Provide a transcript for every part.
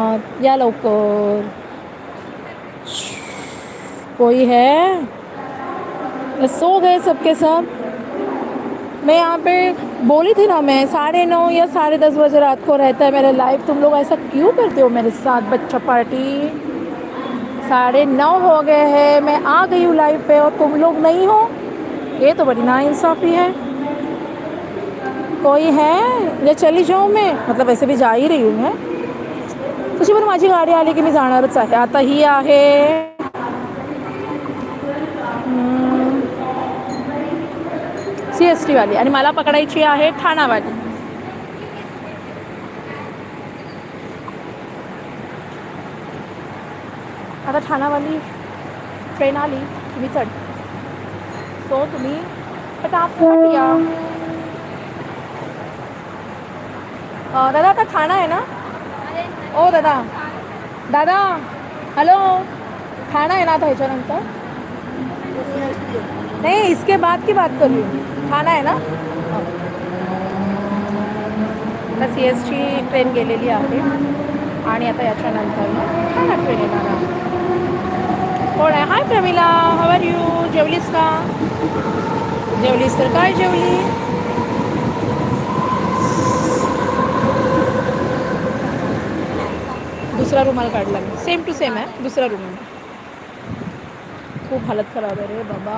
या लवकर कोई है? सो गए सबके सब। मैं यहाँ पे बोली थी ना मैं, साढ़े नौ या साढ़े दस बजे रात को रहता है मेरा लाइफ तुम लोग ऐसा क्यों करते हो मेरे साथ, बच्चा पार्टी साढ़े नौ हो गए हैं, मैं आ गई हूँ लाइफ पे और तुम लोग नहीं हो? ये तो बड़ी नाइंसाफ़ी है। कोई है? या चली जाऊ मैं? मतलब वैसे भी जा ही रही हूँ मैं। तशी पण माझी गाडी आली की मी जाणारच आहे. आता ही आहे. सी एस टीवाली आणि मला पकडायची आहे ठाणावाली. आता ठाणावाली ट्रेन आली की मी चढ. सो तुम्ही पटापट या. दादा आता ठाणा आहे ना? ओ दादा. दादा हॅलो. ठाणा आहे ना आता ह्याच्यानंतर? नाही इसके बाद की बात करू रही ठाणा आहे ना? आता सी एसची ट्रेन गेलेली आहे. आणि आता याच्यानंतर ना ठाणा ट्रेन येणार आहे. कोण आहे? हाय प्रमिला. हवर यू जेवलीस का? जेवलीस तर काय जेवली? दुसरा रुमाल काढला मी. सेम टू सेम आहे. दुसरा रुमाल खूप हालत खराब आहे रे बाबा.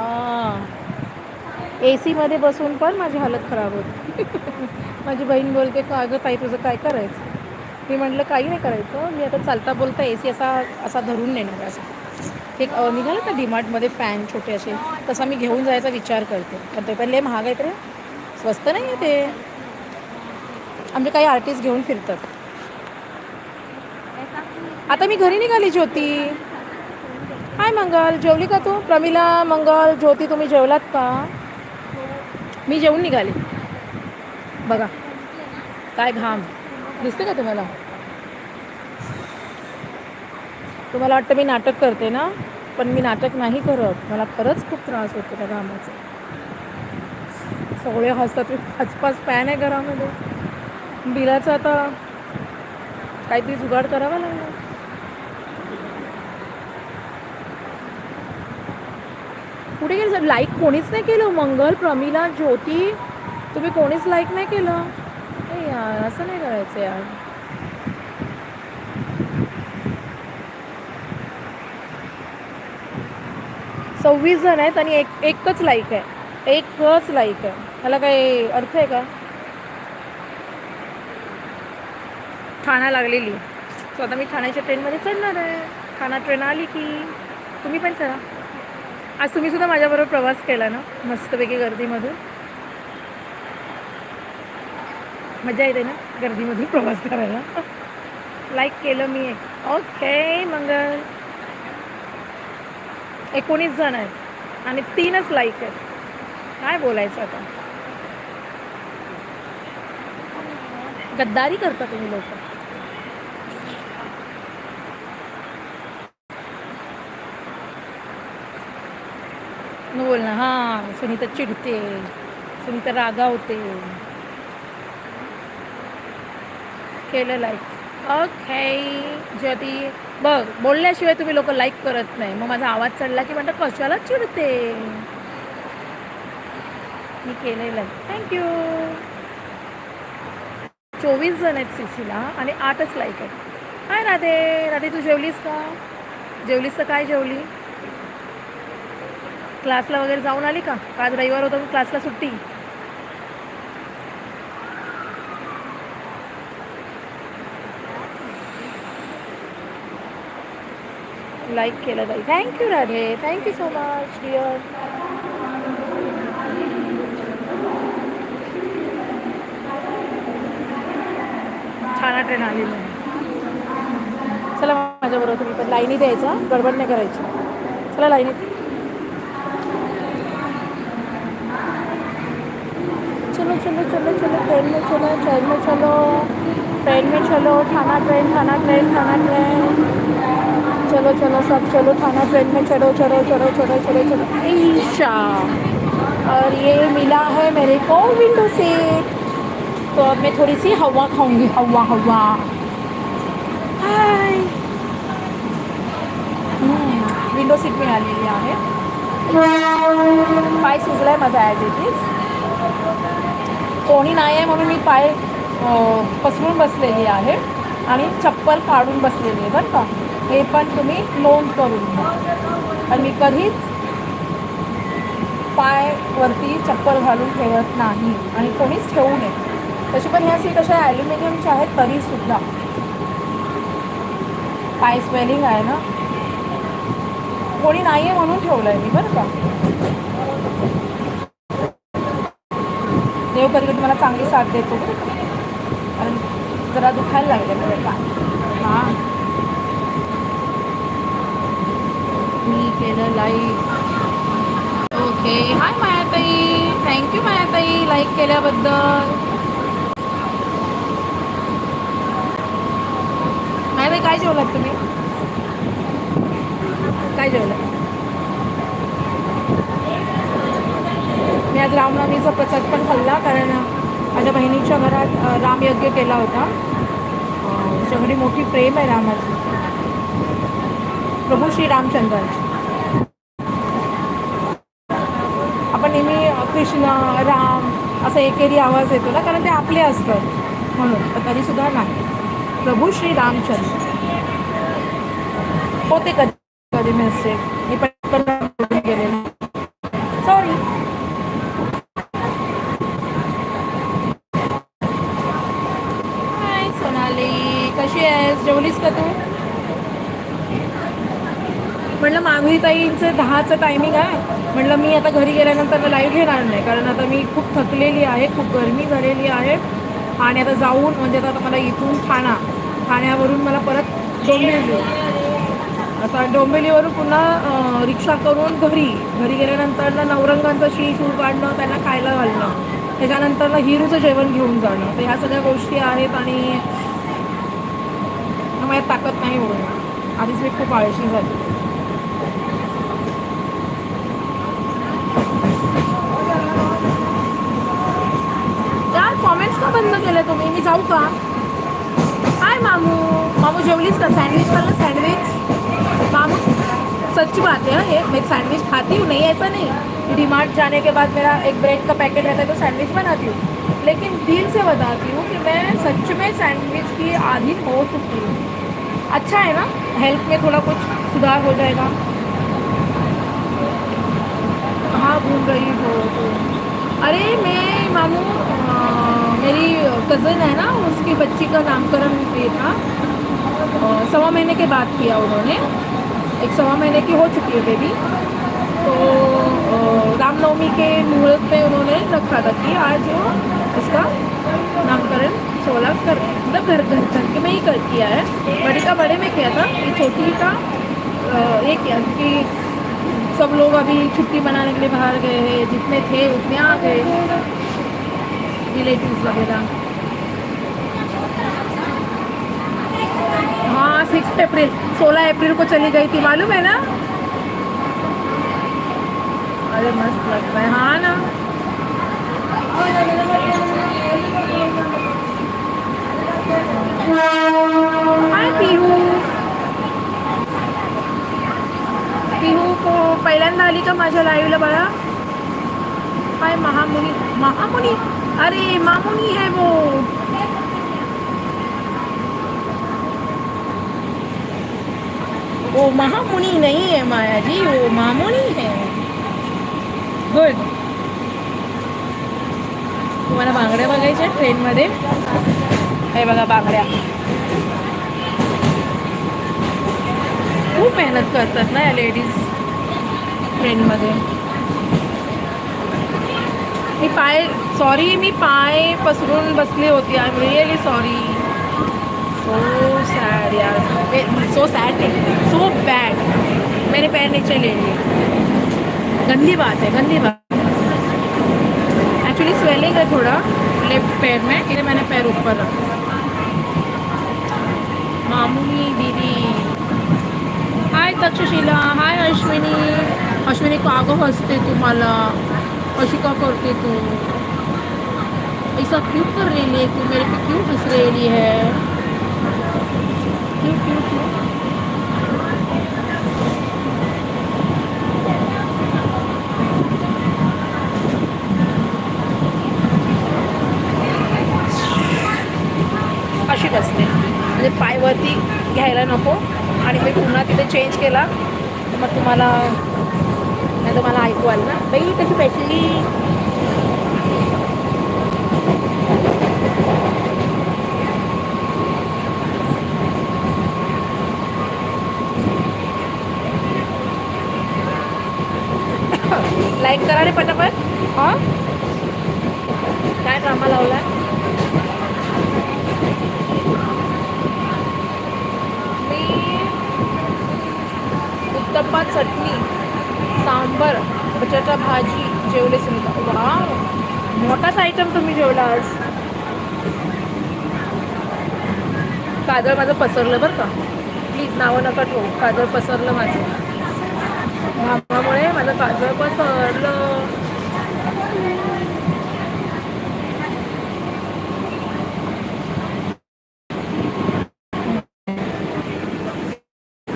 ए सीमध्ये बसून पण माझी हालत खराब होती. माझी बहीण बोलते का अगं ताई तुझं काय करायचं? मी म्हटलं काही नाही करायचं. मी आता चालता बोलता ए सी असा असा धरून नेणार असं. एक निघालं ना डीमार्टमध्ये फॅन छोटे असे? तसा मी घेऊन जायचा विचार करते. पण ते पण लय महाग आहेत रे स्वस्त नाही आहे ते. आमचे काही आर्टिस्ट घेऊन फिरतात. आता मी घरी निघाली ज्योती. हाय मंगल जेवली का तू? प्रमिला मंगल ज्योती तुम्ही जेवलात का? मी जेवून निघाली. बघा काय घाम. दिसते का तुम्हाला? तुम्हाला वाटतं मी नाटक करते ना? पण मी नाटक नाही करत. मला खरंच खूप त्रास होतो त्या घामाचा. सगळे हसतात. पाच पाच पॅन आहे घरामध्ये. बिलाचं आता काहीतरी जुगाड करावा लागला कुठे गेलं सर लाईक कोणीच नाही केलं. मंगल प्रमिला ज्योती तुम्ही कोणीच लाईक नाही केलं? नाही यार असं नाही करायचं यार. सव्वीस जण आहेत आणि एक एकच लाईक आहे. एकच लाईक आहे. ह्याला काही अर्थ आहे का? ठाणा लागलेली. सो आता मी ठाण्याच्या ट्रेनमध्ये चढणार आहे. ठाणा ट्रेन आली की तुम्ही पण चला. आज तुम्ही सुद्धा माझ्याबरोबर प्रवास केला ना मस्तपैकी गर्दीमधून. मजा येते ना गर्दीमधून प्रवास करायला. लाईक केलं मी ओके मंगल. एकोणीस जण आहेत आणि तीनच लाईक आहेत. काय बोलायचं आता? गद्दारी करता तुम्ही लोक. न बोल ना हां सुनीता चिडते सुनीता रागावते. केलं लाईक ओके ज्योती बघ बोलल्याशिवाय तुम्ही लोक लाईक करत नाही. मग माझा आवाज चढला की म्हणतात कशाला चिडते? मी केलं लाईक थँक्यू चोवीस जण आहेत सीसीला आणि आठच लाईक आहेत. हाय राधे. राधे तू जेवलीस का? जेवलीस तर काय जेवली? क्लासला वगैरे जाऊन आली का? आज रविवार होता क्लासला सुट्टी. लाईक केलं ताई. Thank you Radhe. Thank you so much dear छान ट्रेन आली चला माझ्याबरोबर तुम्ही पण लाईनी द्यायचा गडबड नाही करायची. चला लाईनी. चलो चलो चलो चलो ट्रेन में चलो ट्रेन में चलो ट्रेन में चलो, थाना ट्रेन थाना ट्रेन थाना ट्रेन चलो चलो, सब चलो, थाना ट्रेन में चलो चलो चलो चलो चलो चलो ईशा, और ये मिला है मेरे को विंडो सीट तो अब मैं थोड़ी सी हवा खाऊँगी, हवा हवा। हाय विंडो सीट मिळालेली आहे पाय सुजलाय माझा ॲज इट कोणी नाही आहे म्हणून मी पाय पसरून बसलेली आहे आणि चप्पल काढून बसलेली आहे बरं का. हे पण तुम्ही नोंद करून घ्या. आणि मी कधीच पाय वरती चप्पल घालून ठेवत नाही आणि कोणीच ठेवू नये. तशी पण ह्या सीट अशा ॲल्युमिनियमच्या आहेत तरीसुद्धा. पाय स्वेलिंग आहे ना. कोणी नाही आहे म्हणून ठेवलं आहे मी बरं का. तुम्हाला मला चांगली साथ देतो. कारण जरा दुखायला लागले म्हणजे पाय हां. मी केलं like okay hi मायाताई. Thank you मायाताई. Like केल्याबद्दल. मायाताई काय जेवलात तुम्ही? काय जेवलं आज रामनवमीचा प्रसाद पण खाल्ला कारण माझ्या बहिणीच्या घरात रामयज्ञ केला होता. त्याच्याकडे मोठी प्रेम आहे रामाची. प्रभू श्री रामचंद्राची आपण नेहमी कृष्ण राम असा एकेरी आवाज येतो ना कारण ते आपले असतात. म्हणून पण तरीसुद्धा नाही. प्रभू श्री रामचंद्र होते कधी कधी मिस्टेक मी पण गेलेले सॉरी हाय सोनाली कशी आहेस जेवलीस का तू सांगलीताईंचं ताईंचं दहाचं टायमिंग आहे. म्हटलं मी आता घरी गेल्यानंतर लाईव्ह घेणार नाही. कारण आता मी खूप थकलेली आहे खूप गरमी झालेली आहे. आणि आता जाऊन म्हणजे आता मला इथून ठाणा ठाण्यावरून मला परत डोंबिवली. आता डोंबिवलीवरून पुन्हा रिक्षा करून घरी. घरी गेल्यानंतर ना नवरंगांचं शी शूळ काढणं त्यांना खायला घालणं. त्याच्यानंतर ना हिरूचं जेवण घेऊन जाणं. तर ह्या सगळ्या गोष्टी आहेत आणि माझ्यात ताकद नाही होणार आधीच मी खूप आळशी झाली. तुम्ही मी जाऊ का हाय मामू। मामू जेवलीस का सैंडविच खाना सैंडविच मामू सच्ची बात है, ये मैं सैंडविच खाती हूँ, नहीं, ऐसा नहीं। डीमार्ट जाने के बाद मेरा एक ब्रेड का पैकेट रहता है तो सैंडविच बनाती हूँ। लेकिन दिल से बताती हूँ कि मैं सच में सैंडविच की आदि हो चुकी हूँ। अच्छा है ना? हेल्थ में थोड़ा कुछ सुधार हो जाएगा। हाँ भूल रही हो अरे, मैं, मामू मेरी कज़न है ना, उसकी बच्ची का नामकरण ये था। सवा महीने के बाद किया उन्होंने। एक सवा महीने की हो चुकी है बेबी तो रामनवमी के मुहूर्त में उन्होंने रखा था कि आज वो इसका नामकरण सोलह कर मतलब घर घर घर के में ही कर किया है। बड़ी का बड़े में किया था कि छोटी का ये किया क्योंकि सब लोग अभी छुट्टी मनाने के लिए बाहर गए हैं, जितने थे उतने आ गए। रिलेटिव्स वगैरह। हाँ सिक्स अप्रैल सोलह अप्रैल को चली गई थी, मालूम है ना? अरे मस्त लगता है हाँ ना? हाय पीहू। पिहू को पहिल्यांदा आली का माझ्या लाईव्हला बाळा हाय, महामुनी महामुनी। अरे मामुनी है वो। वो महामुनी नहीं है माया जी वो मामुनी है। गुड तुम्हाला बांगड्या बघायच्या ट्रेनमध्ये हे बघा बांगड्या. खूप मेहनत करतात ना या लेडीज ट्रेनमध्ये मी पाय सॉरी मी पाय पसरून बसली होती I am really sorry so sad यार सो सैड सो बैड मेरे पैर नीचे ले लिए. गंदी बात है, गंदी बात. एक्चुअली स्वेलिंग है थोड़ा लेफ़्ट पैर में, इसलिए मैंने पैर ऊपर रखा. मामूली दीदी हाय तक्षशिला हाय अश्विनी. अश्विनी कागं हसते तू मला अशी का करते तू? ऐसा क्यों कर रही है? तू मेरे पे क्यों हंस रही है? क्यों क्यों क्यों? अशी बसते म्हणजे पायवरती घ्यायला नको. आणि मी पुन्हा तिथे चेंज केला तर मग तुम्हाला नाही तर मला ऐकू आलं ना? बाई कशी भेटली लाईक करा रे पटापट. हां? काय ड्रामा लावला? मी उत्तप्पा चटणी. सांबर बटाटा भाजी जेवले सुद्धा वा मोठाच आयटम तुम्ही जेवला आज. काजळ माझं पसरलं बरं का. प्लीज नावं नका ठेवू. काजळ पसरलं माझं. घामामुळे माझं काजळ पसरलं.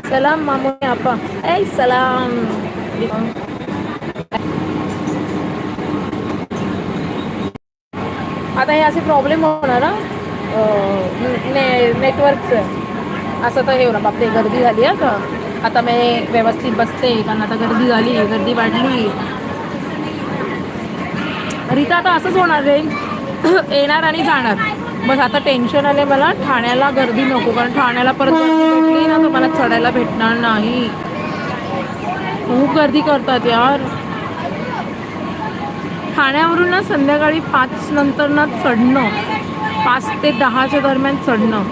सलाम मामू आपा. ऐ सलाम. आता हे असे प्रॉब्लेम होणार ना ने नेटवर्कचं असं तर हे होणार. बापरे गर्दी झाली आहे का? आता मी व्यवस्थित बसते कारण आता गर्दी झाली गर्दी वाढली. रीता आता असंच होणार रे. येणार आणि जाणार. बस आता टेन्शन आले मला. ठाण्याला गर्दी नको कारण ठाण्याला परत भेटली ना तर मला चढायला भेटणार नाही. खूप गर्दी करतात यार. ठाण्यावरून ना संध्याकाळी पाच नंतर ना चढणं. पाच ते दहाच्या दरम्यान चढणं.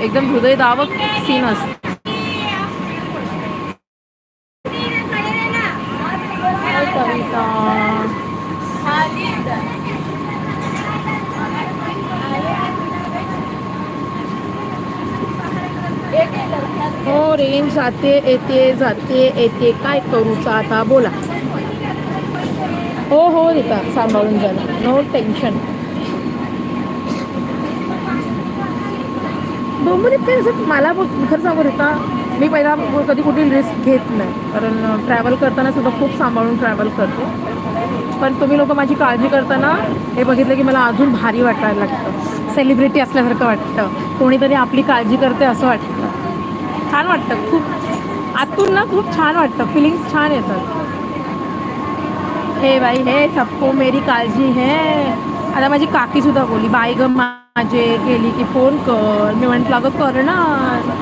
एकदम हृदयदावक सीन असतं हाय कविता हो रेंज जाते येते जाते येते. काय करूचा आता? बोला. हो हो रीता सांभाळून झालं नो. टेन्शन डोंबरीत काय असं? मला खरं सांगू रीता मी पहिला कधी कुठे रिस्क घेत नाही. कारण ट्रॅव्हल करताना सुद्धा खूप सांभाळून ट्रॅव्हल करते. पण तुम्ही लोक माझी काळजी करताना हे बघितलं की मला अजून भारी वाटायला लागतं. सेलिब्रिटी असल्यासारखं वाटतं. कोणीतरी आपली काळजी करते असं वाटतं. छान वाटतं. खूप आतून ना खूप छान वाटतं. फिलिंग्स छान येतात. हे बाई हे सबको मेरी काळजी हे. आता माझी काकी सुद्धा बोलली बाई ग माझे गेली की फोन कर. मी म्हटलं अगं करणार.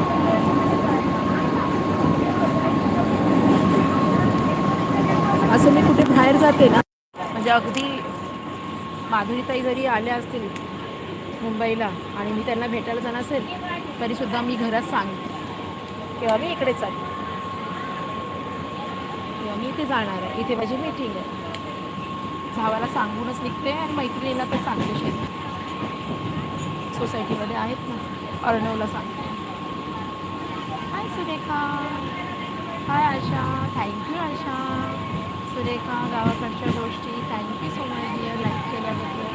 असं मी कुठे बाहेर जाते ना म्हणजे अगदी माधुरीताई जरी आल्या असतील मुंबईला आणि मी त्यांना भेटायला जाणार असेल तरीसुद्धा मी घरात सांगते. किंवा मी इकडे चालली किंवा मी इथे जाणार आहे. इथे माझी मीटिंग आहे. भावाला सांगूनच निघते आणि मैत्रिणीला तर सांगते शेत सोसायटीमध्ये आहेत ना. अर्णवला सांगते. Hi Surekha. Hi Asha. Thank you Asha. Surekha गावाकडच्या गोष्टी. Thank you so much dear like केल्याबद्दल.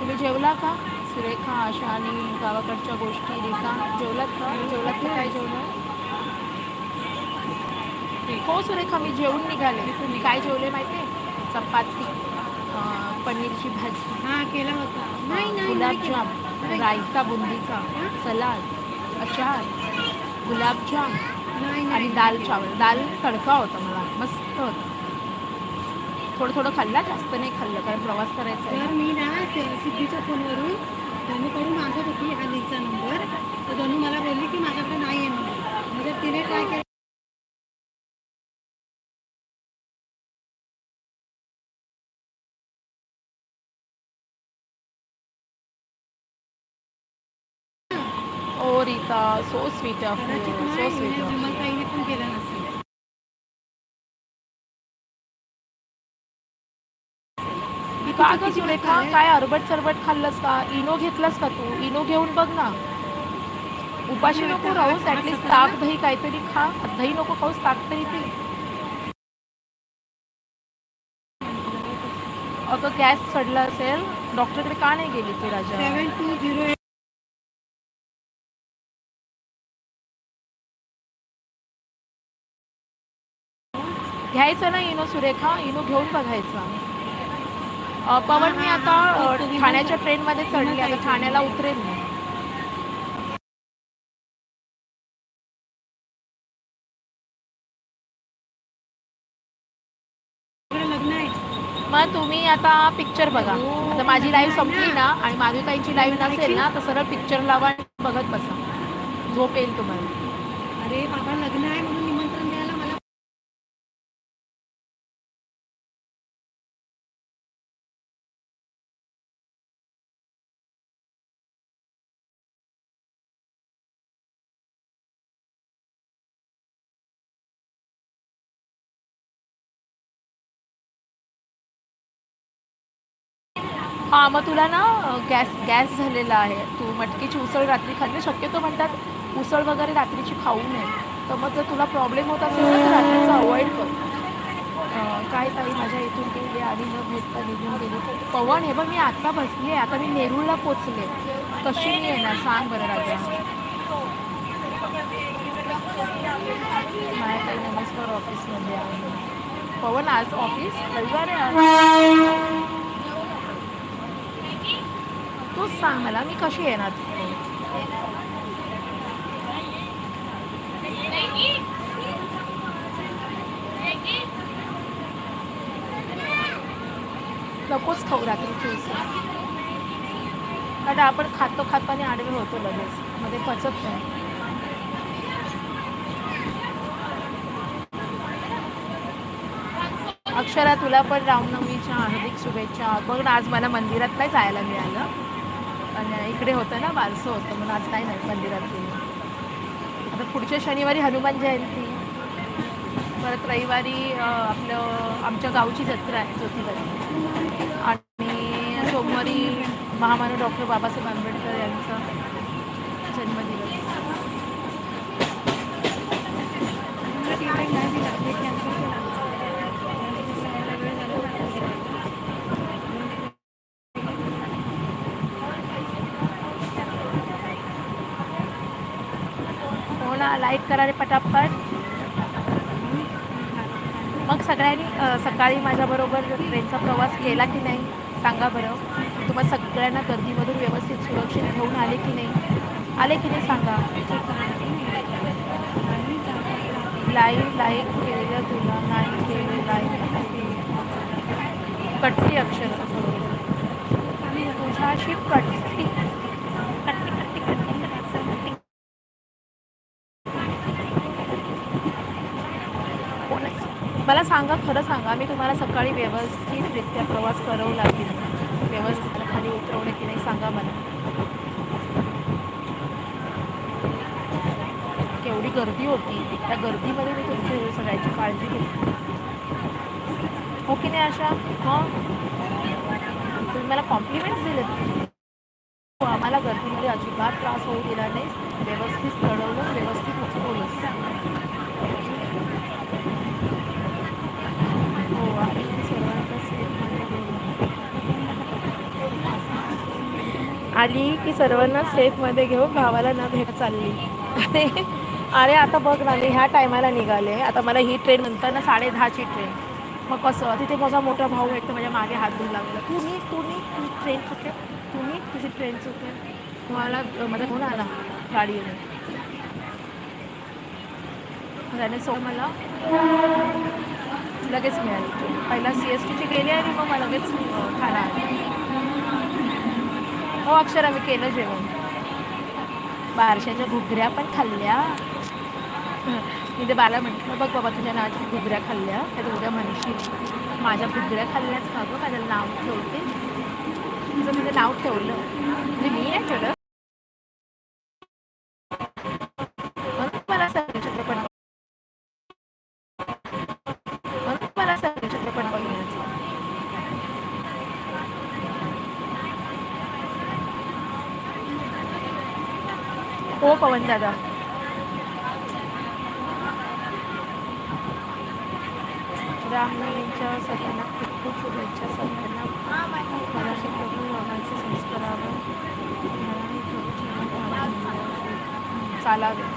तुम्ही जेवला का? सुरेखा आशा आणि गावाकडच्या गोष्टी रीता. जेवलात का? जेवलात की काय जेवलं? हो सुरेखा मी जेवून निघाले. तुम्ही काय जेवले माहिती आहे चपाती पनीरची भाजी. हा केला होता. नाही नाही गुलाबजाम. रायता बुंदीचा सलाद अचार गुलाबजाम नाही आणि दाल चावल. दाल तडका होता मला. मस्त होता. थोडं थोडं खाल्ला? जास्त नाही खाल्लं कारण प्रवास करायचा आहे मी ना सिद्धीच्या फोनवरून धनुकडून मागत होती हा लीचा नंबर. तर धनु मला बोलली की माझ्याकडे नाही आहे म्हणून. म्हणजे तिने काय केलं? ओ Rita so sweet of so sweet of Vimal ताईने पण केलं नसेल. का की सुरेखा? काय अरबट सरबट खाल्लंस का? इनो घेतलंस का तू? इनो घेऊन बघ ना. उपाशी नको राहूस ॲटलिस्ट ताक दही काहीतरी खा. दही नको खाऊस ताक तरी पी. अगं गॅस चढला असेल. डॉक्टरकडे का नाही गेली तू राजा? घ्यायचं ना इनो सुरेखा? इनो घेऊन बघायचा. पवन मी आता ठाण्याच्या ट्रेनमध्ये चढली. आता ठाण्याला उतरेल मी. लग्न मग तुम्ही आता पिक्चर बघा. आता माझी लाईव्ह संपली ना आणि माधुताईची लाईव्ह नसेल ना तर सरळ पिक्चर लावा आणि बघत बसा. झोप येईल तुम्हाला. अरे बाबा लग्न आहे हां मग तुला ना गॅस गॅस झालेला आहे. तू मटकीची उसळ रात्री खाल्ली. शक्यतो म्हणतात उसळ वगैरे रात्रीची खाऊ नये. तर मग जर तुला प्रॉब्लेम होत असेल तर रात्रीचं अवॉइड कर. काय ताई माझ्या इथून गेली आणि न भेटता निघून गेली. पवन हे बघ मी आत्ता बसली आहे. आता मी नेरूळला पोचले. कशी मी येणार? सांग बरं राजा. नाही ताई नमस्कार. ऑफिसमध्ये आहे. पवन आज ऑफिस रविवार आहे आज तूच सांग मला मी कशी येणार तिकडे? नकोच खाऊ रात्रीची कारण आपण खातो खातो आणि आडवे होतो लगेच. मध्ये पचत नाही. अक्षरा तुला पण रामनवमीच्या हार्दिक शुभेच्छा. बघ ना आज मला मंदिरात नाही जायला मिळालं. आणि इकडे होतं ना बारसं होतं म्हणून आज नाही नाही मंदिरात गेली. आता पुढच्या शनिवारी हनुमान जयंती. परत रविवारी आपलं आमच्या गावची जत्रा आहे ज्योतिबाची. आणि सोमवारी महामानव डॉक्टर बाबासाहेब आंबेडकर यांचा जन्मदिवस मला ती काही नाही दिला ते कॅन्सल केला जायला वेळ झाला ना cancel केला. हो ना लाईक करा रे पटापट. मग सगळ्यांनी सकाळी माझ्याबरोबर ट्रेनचा प्रवास केला की नाही सांगा बरं. तुम्हाला सगळ्यांना गर्दीमधून व्यवस्थित सुरक्षित घेऊन आले की नाही? आले की नाही सांगा. लाईव्ह लाईक केलेलं तुला नाही केलं लाईक कटली अक्षर. तुझ्याशी कटली कटली कटली कटली कोण आहे? मला सांगा खरं सांगा मी तुम्हाला सकाळी व्यवस्थितरित्या प्रवास करवला की नाही? व्यवस्थित खाली उतरवलं की नाही सांगा मला. केवढी गर्दी होती. त्या गर्दीमध्ये मी तुमची सगळ्याची काळजी घेतली. हो की नाही अशा मग? तुम्ही मला कॉम्प्लिमेंट्स दिलेत. हो, आम्हाला गर्दीमध्ये अजिबात त्रास होऊ दिला नाही व्यवस्थित चढवलं व्यवस्थित उतरवलंच हो आणि सर्वांचा सेफमध्ये घेऊन आली की सर्वांना सेफमध्ये घेऊन भावाला न भेट चालली. अरे अरे आता बघ ना मी ह्या टायमाला निघाले. आता मला ही ट्रेन म्हणतात ना साडे दहाची ट्रेन मग कसं? तिथे माझा मोठा भाऊ एक तर माझ्या मागे हात धुवून लागला. तुम्ही तुम्ही तुझी ट्रेन चुके तुम्ही तुझी ट्रेन चुके मला माझा फोन आला गाडीने त्याने सो मला लगेच मिळाली. पहिला सी एस टीची गेली आणि मग मला लगेच खाणार हो अक्षर मी केलं जेवण. बारशाच्या घुगऱ्या पण खाल्ल्या. मी ते बाला म्हटलं बघ बाबा तुझ्या नावाच्या घुगऱ्या खाल्ल्या. तर उद्या म्हणशील. माझ्या घुगऱ्या खाल्ल्याच का गं? माझं नाव ठेवते तुझं म्हणजे नाव ठेवलं. म्हणजे मी नाही ठेवलं म्हणून मला सगळे चित्रपट म्हणून मला सगळे चित्रपट बघण्याचं हो पवन दादा. रामनवमीच्या सगळ्यांना खूप खूप शुभेच्छा सगळ्यांना. मला शिकवून रामाचे संस्कारावर मनाने खूप चालावे.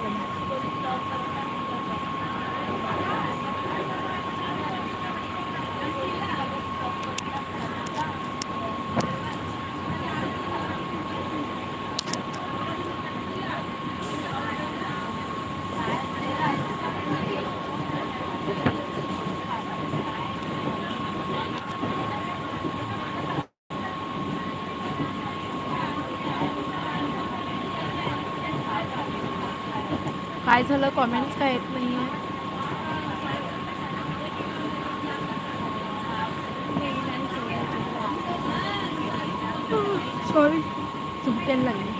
Thank you. कॉमेंट्स काय येत नाही आहे सॉरी यायला लागली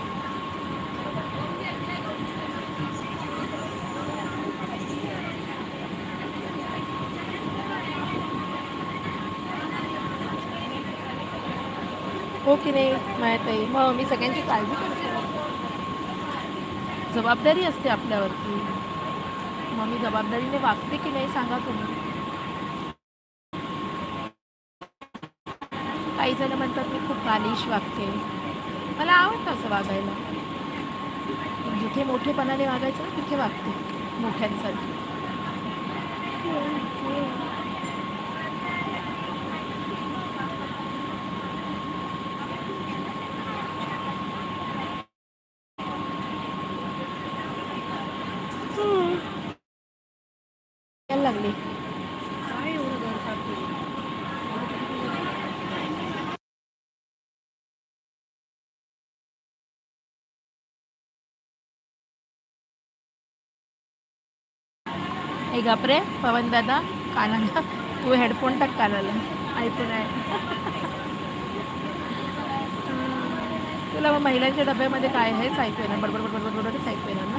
हो की नाही माहीत आहे मग मी मग मी जबाबदारीने वागते की नाही सांगा तुम्ही. काही जण म्हणतात मी खूप बालिश वागते. मला आवडतं असं वागायला. जिथे मोठेपणाने वागायचं ना तिथे वागते मोठ्यांसाठी. लागले काय एवढं घर साफ केलं? हे गपरे पवन दादा कानाला. तू हेडफोन टाक कानाला. ऐकून आहे तुला मग महिलांच्या डब्यामध्ये काय आहे? ऐकू येणार बडबड बडबड बडबडच ऐकू येणार ना?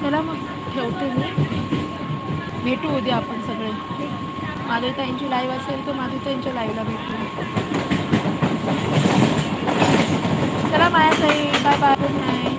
चला मग ठेवते मी भेटू उद्या आपण सगळे. माधुरीताईंची लाईव्ह असेल तर माधुरीताईंच्या लाईव्हला भेटू. चला मायाताई बाय बाय गुड नाईट